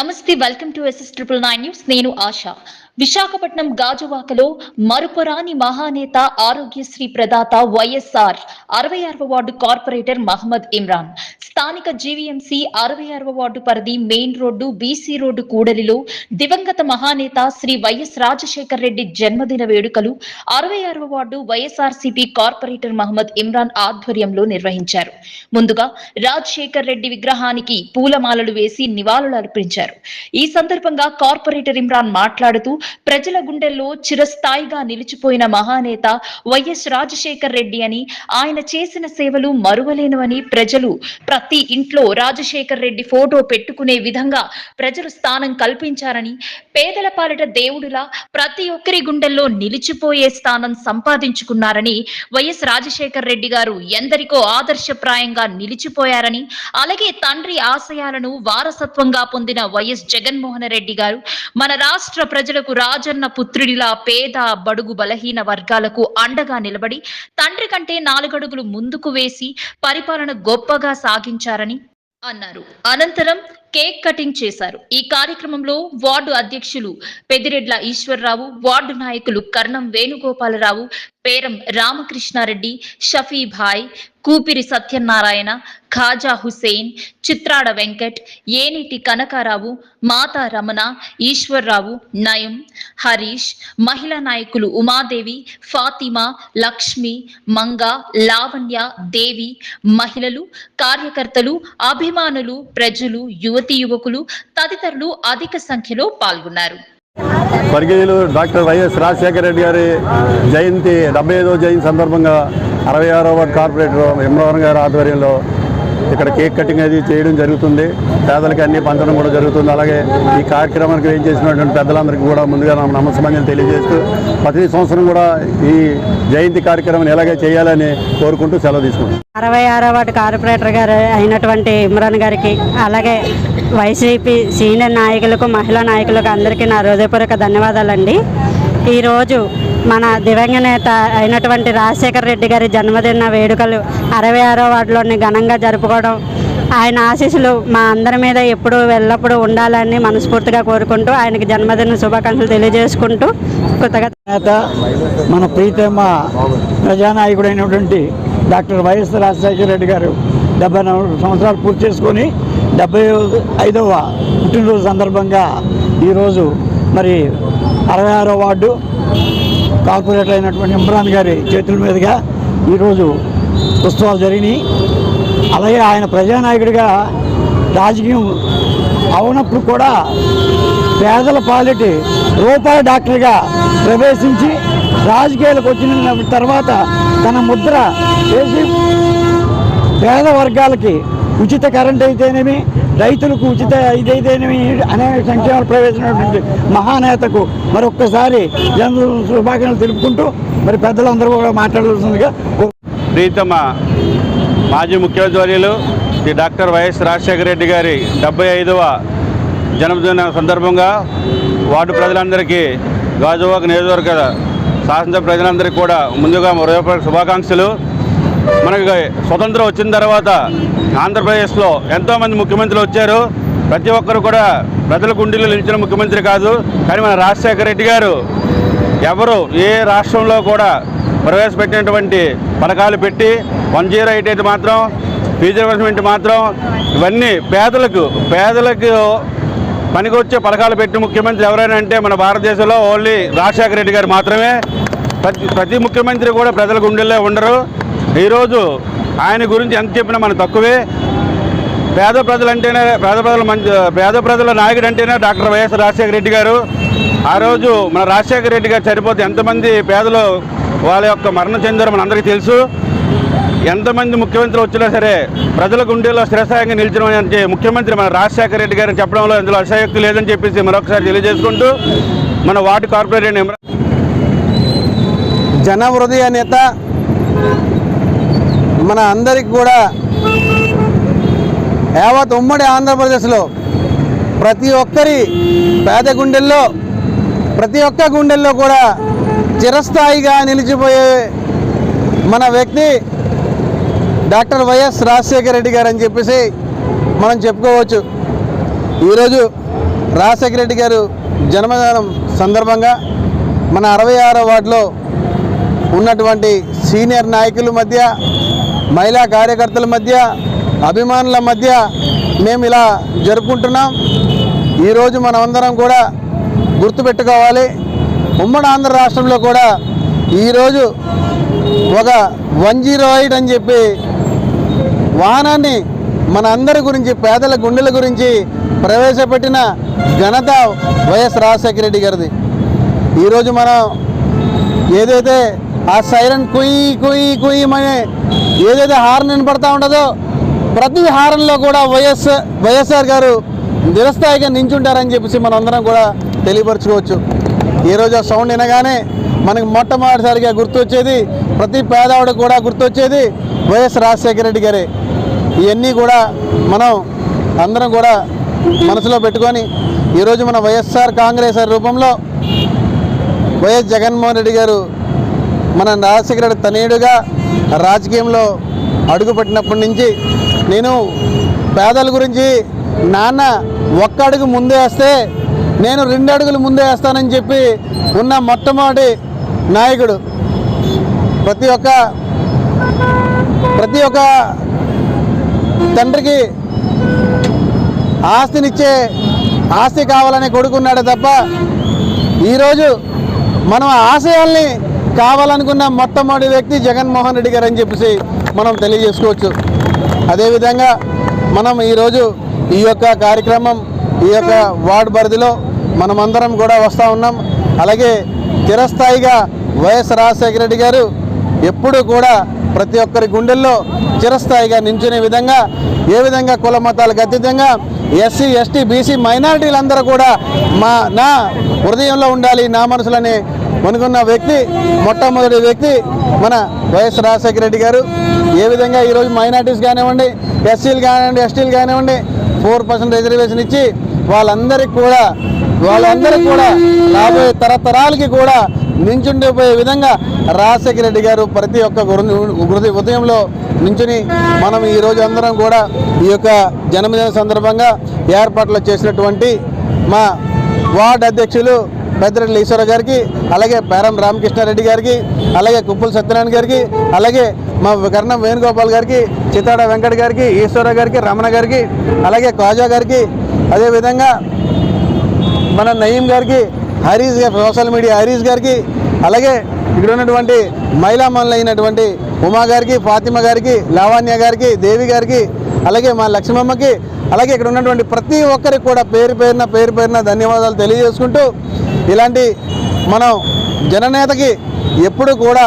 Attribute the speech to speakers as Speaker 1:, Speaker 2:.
Speaker 1: నమస్తే welcome to SS triple nine news నేను ఆశ విశాఖపట్నం గాజువాకలో మరుపురాని మహానేత ఆరోగ్యశ్రీ ప్రదాత వైఎస్ఆర్ అరవై ఆరవ వార్డు కార్పొరేటర్ మహమ్మద్ ఇమ్రాన్. స్థానిక జీవీఎంసీ అరవై ఆరవ వార్డు పరిధి మెయిన్ రోడ్డు బీసీ రోడ్డు కూడలిలో దివంగత మహానేత శ్రీ వైఎస్ రాజశేఖర్ రెడ్డి జన్మదిన వేడుకలు అరవై ఆరవ ward YSRCP corporator Mohammad Imran ఆధ్వర్యంలో నిర్వహించారు. ముందుగా రాజశేఖర్ రెడ్డి విగ్రహానికి పూలమాలలు వేసి నివాళులు అర్పించారు. ఈ సందర్భంగా కార్పొరేటర్ ఇమ్రాన్ మాట్లాడుతూ ప్రజల గుండెల్లో చిరస్థాయిగా నిలిచిపోయిన మహానేత వైఎస్ రాజశేఖర్ రెడ్డి అని ఆయన చేసిన సేవలు మరువలేనివని ప్రజలు ప్రతి ఇంట్లో రాజశేఖర్ రెడ్డి ఫోటో పెట్టుకునే విధంగా ప్రజలు స్థానం కల్పించారని పేదల పాలిట దేవుడిలా ప్రతి ఒక్కరి గుండెల్లో నిలిచిపోయే స్థానం సంపాదించుకున్నారని వైఎస్ రాజశేఖర్ రెడ్డి గారు ఎందరికో ఆదర్శప్రాయంగా నిలిచిపోయారని అలాగే తండ్రి ఆశయాలను వారసత్వంగా పొందిన వైఎస్ జగన్మోహన్ రెడ్డి గారు మన రాష్ట్ర ప్రజలకు రాజన్న పుత్రుడిలా పేద బడుగు బలహీన వర్గాలకు అండగా నిలబడి తండ్రి కంటే నాలుగడుగులు ముందుకు వేసి పరిపాలన గొప్పగా సాగించారని అన్నారు. అనంతరం కేక్ కటింగ్ చేశారు. ఈ కార్యక్రమంలో వార్డు అధ్యక్షులు పెదిరెడ్ల ఈశ్వరరావు వార్డు నాయకులు కర్ణం వేణుగోపాలరావు పేరం రామకృష్ణారెడ్డి షఫీభాయ్ కూపిరి సత్యనారాయణ ఖాజా హుసేన్ చిత్రాడ వెంకట్ ఏనిటి కనకారావు మాతా రమణ ఈశ్వర్రావు నయం హరీష్ మహిళా నాయకులు ఉమాదేవి ఫాతిమా లక్ష్మి మంగ లావణ్య దేవి మహిళలు కార్యకర్తలు అభిమానులు ప్రజలు యువతి యువకులు తదితరులు అధిక సంఖ్యలో పాల్గొన్నారు.
Speaker 2: స్వర్గీయులు డాక్టర్ వైఎస్ రాజశేఖర రెడ్డి గారి జయంతి డెబ్బై ఐదవ జయంతి సందర్భంగా అరవై ఆరో వార్డు కార్పొరేటర్ ఇమ్రాన్ గారి ఆధ్వర్యంలో ఇక్కడ కేక్ కటింగ్ అది చేయడం జరుగుతుంది. పేదలకి అన్ని పంచడం కూడా జరుగుతుంది. అలాగే ఈ కార్యక్రమానికి ఏం చేసినటువంటి పెద్దలందరికీ కూడా ముందుగా నా నమస్కారం తెలియజేస్తూ ప్రతి సంవత్సరం కూడా ఈ జయంతి కార్యక్రమాన్ని ఎలాగే చేయాలని కోరుకుంటూ సెలవు తీసుకుంటాం
Speaker 3: అరవై ఆరో కార్పొరేటర్ గారు అయినటువంటి ఇమ్రాన్ గారికి అలాగే వైసీపీ సీనియర్ నాయకులకు మహిళా నాయకులకు అందరికీ నా హృదయపూర్వక ధన్యవాదాలండి. ఈరోజు మన దివంగ నేత అయినటువంటి రాజశేఖర రెడ్డి గారి జన్మదిన వేడుకలు అరవై ఆరో వార్డులోని ఘనంగా జరుపుకోవడం. ఆయన ఆశీస్సులు మా అందరి మీద ఎప్పుడు ఎల్లప్పుడూ ఉండాలని మనస్ఫూర్తిగా కోరుకుంటూ ఆయనకి జన్మదిన శుభాకాంక్షలు తెలియజేసుకుంటూ కృతజ్ఞత.
Speaker 4: నేత మన ప్రీతమ ప్రజానాయకుడైనటువంటి డాక్టర్ వైఎస్ రాజశేఖర రెడ్డి గారు డెబ్బై నాలుగు సంవత్సరాలు పూర్తి చేసుకొని డెబ్బై ఐదవ పుట్టినరోజు సందర్భంగా ఈరోజు మరి అరవై ఆరో వార్డు కార్పొరేటర్ అయినటువంటి ఇమ్రాన్ గారి చేతుల మీదుగా ఈరోజు ఉత్సవాలు జరిగినాయి. అలాగే ఆయన ప్రజానాయకుడిగా రాజకీయం అవునప్పుడు కూడా పేదల పాలిటి రూపాయి డాక్టర్గా ప్రవేశించి రాజకీయాలకు వచ్చిన తర్వాత తన ముద్ర వేసి పేద వర్గాలకి ఉచిత కరెంట్ అయితేనేమి రైతులకు ఉచిత ఇదైతేనేమి అనేక సంక్షేమాలు ప్రవేశించినటువంటి మహానేతకు మరొక్కసారి జన శుభాకాంక్షలు తెలుపుకుంటూ మరి పెద్దలందరూ కూడా మాట్లాడాల్సిందిగా
Speaker 2: ప్రీతమ మాజీ ముఖ్యమంత్రులు శ్రీ డాక్టర్ వైఎస్ రాజశేఖర రెడ్డి గారి డెబ్బై ఐదవ జన్మదిన సందర్భంగా వార్డు ప్రజలందరికీ గాజువాక నియోజకవర్గ శాసనసభ ప్రజలందరికీ కూడా ముందుగా హృదయపూర్వక శుభాకాంక్షలు. మనకి స్వతంత్రం వచ్చిన తర్వాత ఆంధ్రప్రదేశ్లో ఎంతోమంది ముఖ్యమంత్రులు వచ్చారు. ప్రతి ఒక్కరు కూడా ప్రజల గుండెల్లో నిలిచిన ముఖ్యమంత్రి కాదు. కానీ మన రాజశేఖర రెడ్డి గారు ఎవరు ఏ రాష్ట్రంలో కూడా ప్రవేశపెట్టినటువంటి పథకాలు పెట్టి వన్ జీరో ఎయిట్ ఎయిట్ మాత్రం ఫీజు మాత్రం ఇవన్నీ పేదలకు పేదలకు పనికొచ్చే పథకాలు పెట్టి ముఖ్యమంత్రి ఎవరైనా అంటే మన భారతదేశంలో ఓన్లీ రాజశేఖర రెడ్డి గారు మాత్రమే. ప్రతి ప్రతి ముఖ్యమంత్రి కూడా ప్రజల గుండెల్లో ఉండరు. ఈరోజు ఆయన గురించి ఎంత చెప్పినా మనం తక్కువే. పేద ప్రజలు అంటేనే పేద ప్రజల మంచి పేద ప్రజల నాయకుడు అంటేనే డాక్టర్ వైఎస్ రాజశేఖర రెడ్డి గారు. ఆ రోజు మన రాజశేఖర రెడ్డి గారు చనిపోతే ఎంతమంది పేదలు వాళ్ళ యొక్క మరణం చెందారో మనందరికీ తెలుసు. ఎంతమంది ముఖ్యమంత్రులు వచ్చినా సరే ప్రజల గుండెల్లో స్థిరస్థాయిగా నిలిచినటువంటి ముఖ్యమంత్రి మన రాజశేఖర రెడ్డి గారిని చెప్పడంలో ఇందులో అసహ్యక్తి లేదని చెప్పేసి మరొకసారి తెలియజేసుకుంటూ మన వార్డు కార్పొరేటర్
Speaker 5: జన హృదయ నేత మన అందరికి కూడా యావత్ ఉమ్మడి ఆంధ్రప్రదేశ్లో ప్రతి ఒక్కరి పేద గుండెల్లో ప్రతి ఒక్క గుండెల్లో కూడా చిరస్థాయిగా నిలిచిపోయే మన వ్యక్తి డాక్టర్ వైఎస్ రాజశేఖర రెడ్డి గారు అని చెప్పేసి మనం చెప్పుకోవచ్చు. ఈరోజు రాజశేఖర రెడ్డి గారు జన్మదినం సందర్భంగా మన అరవై ఆరో వార్డులో ఉన్నటువంటి సీనియర్ నాయకుల మధ్య మహిళా కార్యకర్తల మధ్య అభిమానుల మధ్య మేము ఇలా జరుపుకుంటున్నాం. ఈరోజు మనమందరం కూడా గుర్తుపెట్టుకోవాలి. ఉమ్మడి ఆంధ్ర రాష్ట్రంలో కూడా ఈరోజు ఒక వన్ జీరో ఎయిట్ అని చెప్పి వాహనాన్ని మన అందరి గురించి పేదల గుండెల గురించి ప్రవేశపెట్టిన ఘనత వైఎస్ రాజశేఖర రెడ్డి గారిది. ఈరోజు మనం ఏదైతే ఆ సైరన్ కుయ్యి కుయ్యి కుయ్యమని ఏదైతే హార్న్ వినపడతా ఉండదో ప్రతి హారన్లో కూడా వైఎస్ వైఎస్ఆర్ గారు నిరస్థాయిగా నించుంటారని చెప్పేసి మనం అందరం కూడా తెలియపరచుకోవచ్చు. ఈరోజు ఆ సౌండ్ వినగానే మనకు మొట్టమొదటిసారిగా గుర్తొచ్చేది ప్రతి పేదవాడు కూడా గుర్తొచ్చేది వైఎస్ రాజశేఖర రెడ్డి గారే. ఇవన్నీ కూడా మనం అందరం కూడా మనసులో పెట్టుకొని ఈరోజు మన వైఎస్ఆర్ కాంగ్రెస్ రూపంలో వైఎస్ జగన్మోహన్ రెడ్డి గారు మన రాజశేఖర రెడ్డి తనయుడుగా రాజకీయంలో అడుగుపెట్టినప్పటి నుంచి నేను పేదల గురించి నాన్న ఒక్క అడుగు ముందే వేస్తే నేను రెండు అడుగులు ముందే వేస్తానని చెప్పి ఉన్న మొట్టమొదటి నాయకుడు. ప్రతి ఒక్క ప్రతి ఒక్క తండ్రికి ఆస్తినిచ్చే ఆస్తి కావాలని కొడుకున్నాడే తప్ప ఈరోజు మనం ఆశయాల్ని కావాలనుకున్న మొట్టమొదటి వ్యక్తి జగన్మోహన్ రెడ్డి గారు అని చెప్పేసి మనం తెలియజేసుకోవచ్చు. అదేవిధంగా మనం ఈరోజు ఈ యొక్క కార్యక్రమం ఈ యొక్క వార్డు పరిధిలో మనమందరం కూడా వస్తూ ఉన్నాం. అలాగే చిరస్థాయిగా వైఎస్ రాజశేఖర రెడ్డి గారు ఎప్పుడూ కూడా ప్రతి ఒక్కరి గుండెల్లో చిరస్థాయిగా నించునే విధంగా ఏ విధంగా కుల మతాలకు అతీతంగా ఎస్సీ ఎస్టీ బీసీ మైనారిటీలందరూ కూడా మా నా హృదయంలో ఉండాలి నా మనసులని మనకున్న వ్యక్తి మొట్టమొదటి వ్యక్తి మన వైఎస్ రాజశేఖర రెడ్డి గారు. ఏ విధంగా ఈరోజు మైనార్టీస్ కానివ్వండి ఎస్సీలు కానివ్వండి ఎస్టీలు కానివ్వండి ఫోర్ పర్సెంట్ రిజర్వేషన్ ఇచ్చి వాళ్ళందరికీ కూడా వాళ్ళందరికీ కూడా రాబోయే తరతరాలకి కూడా నించుండిపోయే విధంగా రాజశేఖర రెడ్డి గారు ప్రతి ఒక్క గురు- ఉదయంలో నించుని మనం ఈ రోజు అందరం కూడా ఈ యొక్క జన్మదిన సందర్భంగా ఏర్పాట్లు చేసినటువంటి మా వార్డు అధ్యక్షులు పెద్దరెడ్డి ఈశ్వర గారికి అలాగే పేరం రామకృష్ణారెడ్డి గారికి అలాగే కుప్పుల సత్యనారాయణ గారికి అలాగే మా కర్ణం వేణుగోపాల్ గారికి చిత్తాడ వెంకట గారికి ఈశ్వర గారికి రమణ గారికి అలాగే కాజా గారికి అదేవిధంగా మన నయీం గారికి హరీష్ గారి సోషల్ మీడియా హరీష్ గారికి అలాగే ఇక్కడ ఉన్నటువంటి మహిళా మనులు అయినటువంటి ఉమా గారికి ఫాతిమ గారికి లావణ్య గారికి దేవి గారికి అలాగే మా లక్ష్మమ్మకి అలాగే ఇక్కడ ఉన్నటువంటి ప్రతి ఒక్కరికి కూడా పేరు పేరున పేరు పేరున ధన్యవాదాలు తెలియజేసుకుంటూ ఇలాంటి మనం జననేతకి ఎప్పుడు కూడా